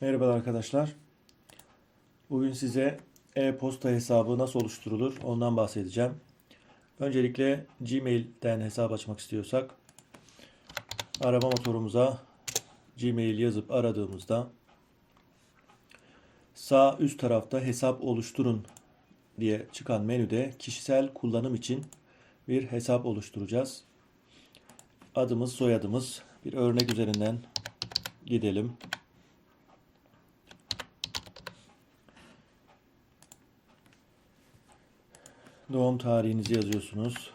Merhaba arkadaşlar. Bugün size e-posta hesabı nasıl oluşturulur ondan bahsedeceğim. Öncelikle Gmail'den hesap açmak istiyorsak arama motorumuza Gmail yazıp aradığımızda sağ üst tarafta hesap oluşturun diye çıkan menüde kişisel kullanım için bir hesap oluşturacağız. Adımız, soyadımız bir örnek üzerinden gidelim. Doğum tarihinizi yazıyorsunuz.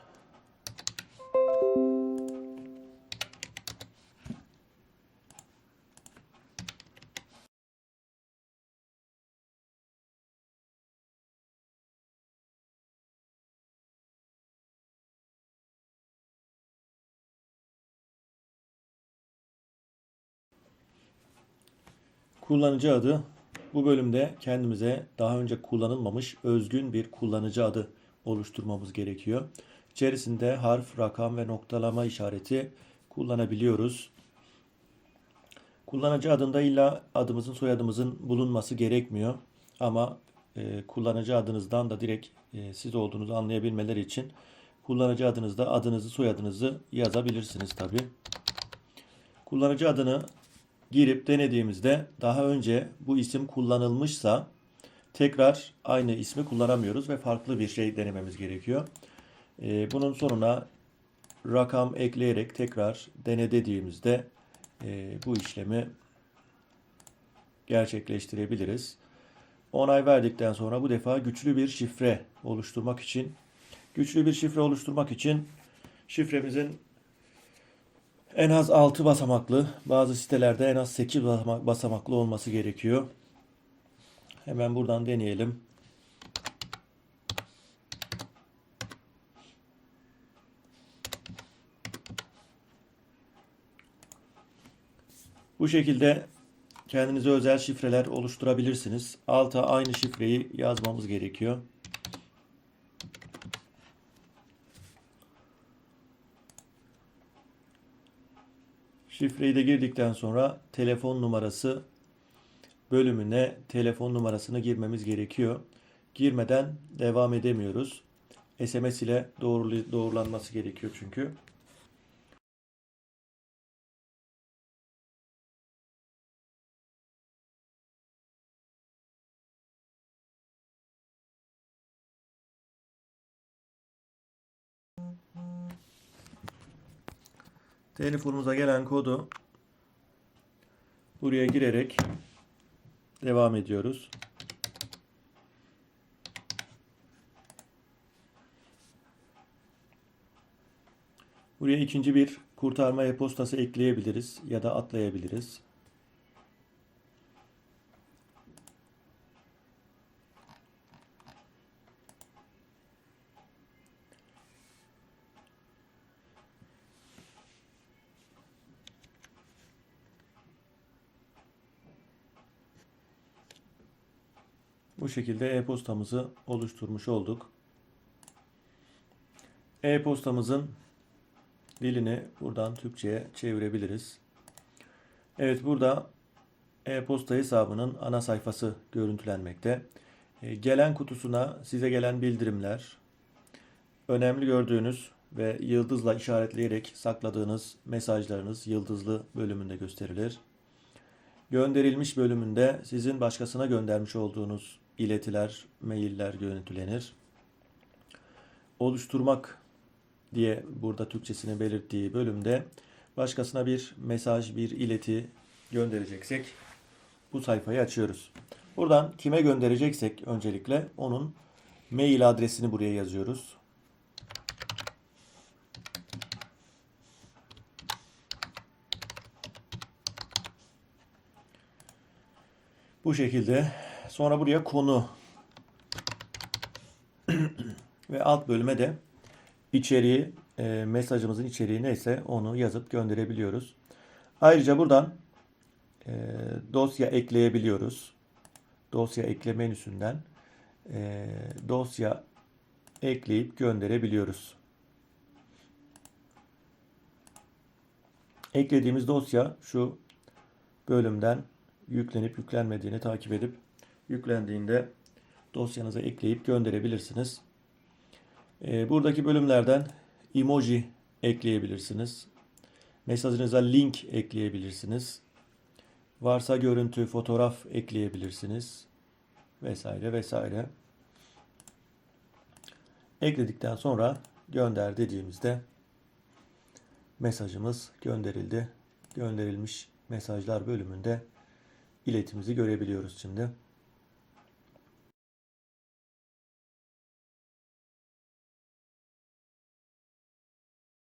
Kullanıcı adı. Bu bölümde kendimize daha önce kullanılmamış özgün bir kullanıcı adı oluşturmamız gerekiyor. İçerisinde harf, rakam ve noktalama işareti kullanabiliyoruz. Kullanıcı adında illa adımızın soyadımızın bulunması gerekmiyor. Ama e, kullanıcı adınızdan da direkt e, siz olduğunuzu anlayabilmeleri için kullanıcı adınızda adınızı soyadınızı yazabilirsiniz tabi. Kullanıcı adını girip denediğimizde daha önce bu isim kullanılmışsa tekrar aynı ismi kullanamıyoruz ve farklı bir şey denememiz gerekiyor. Ee, bunun sonuna rakam ekleyerek tekrar dene dediğimizde e, bu işlemi gerçekleştirebiliriz. Onay verdikten sonra bu defa güçlü bir şifre oluşturmak için güçlü bir şifre oluşturmak için şifremizin en az 6 basamaklı, bazı sitelerde en az 8 basamaklı olması gerekiyor. Hemen buradan deneyelim. Bu şekilde kendinize özel şifreler oluşturabilirsiniz. Alta aynı şifreyi yazmamız gerekiyor. Şifreyi de girdikten sonra telefon numarası bölümüne telefon numarasını girmemiz gerekiyor. Girmeden devam edemiyoruz. SMS ile doğru, doğrulanması gerekiyor çünkü. Telefonumuza gelen kodu buraya girerek devam ediyoruz. Buraya ikinci bir kurtarma e-postası ekleyebiliriz ya da atlayabiliriz. Bu şekilde e-postamızı oluşturmuş olduk. E-postamızın dilini buradan Türkçe'ye çevirebiliriz. Evet burada e-posta hesabının ana sayfası görüntülenmekte. E, gelen kutusuna size gelen bildirimler, önemli gördüğünüz ve yıldızla işaretleyerek sakladığınız mesajlarınız yıldızlı bölümünde gösterilir. Gönderilmiş bölümünde sizin başkasına göndermiş olduğunuz iletiler, mailler görüntülenir. Oluşturmak diye burada Türkçesini belirttiği bölümde başkasına bir mesaj, bir ileti göndereceksek bu sayfayı açıyoruz. Buradan kime göndereceksek öncelikle onun mail adresini buraya yazıyoruz. Bu şekilde. Sonra buraya konu ve alt bölüme de içeriği, e, mesajımızın içeriği neyse onu yazıp gönderebiliyoruz. Ayrıca buradan e, dosya ekleyebiliyoruz. Dosya ekle menüsünden e, dosya ekleyip gönderebiliyoruz. Eklediğimiz dosya şu bölümden yüklenip yüklenmediğini takip edip yüklendiğinde dosyanıza ekleyip gönderebilirsiniz. Ee, buradaki bölümlerden emoji ekleyebilirsiniz. Mesajınıza link ekleyebilirsiniz. Varsa görüntü, fotoğraf ekleyebilirsiniz. Vesaire vesaire. Ekledikten sonra gönder dediğimizde mesajımız gönderildi. Gönderilmiş mesajlar bölümünde iletimizi görebiliyoruz şimdi.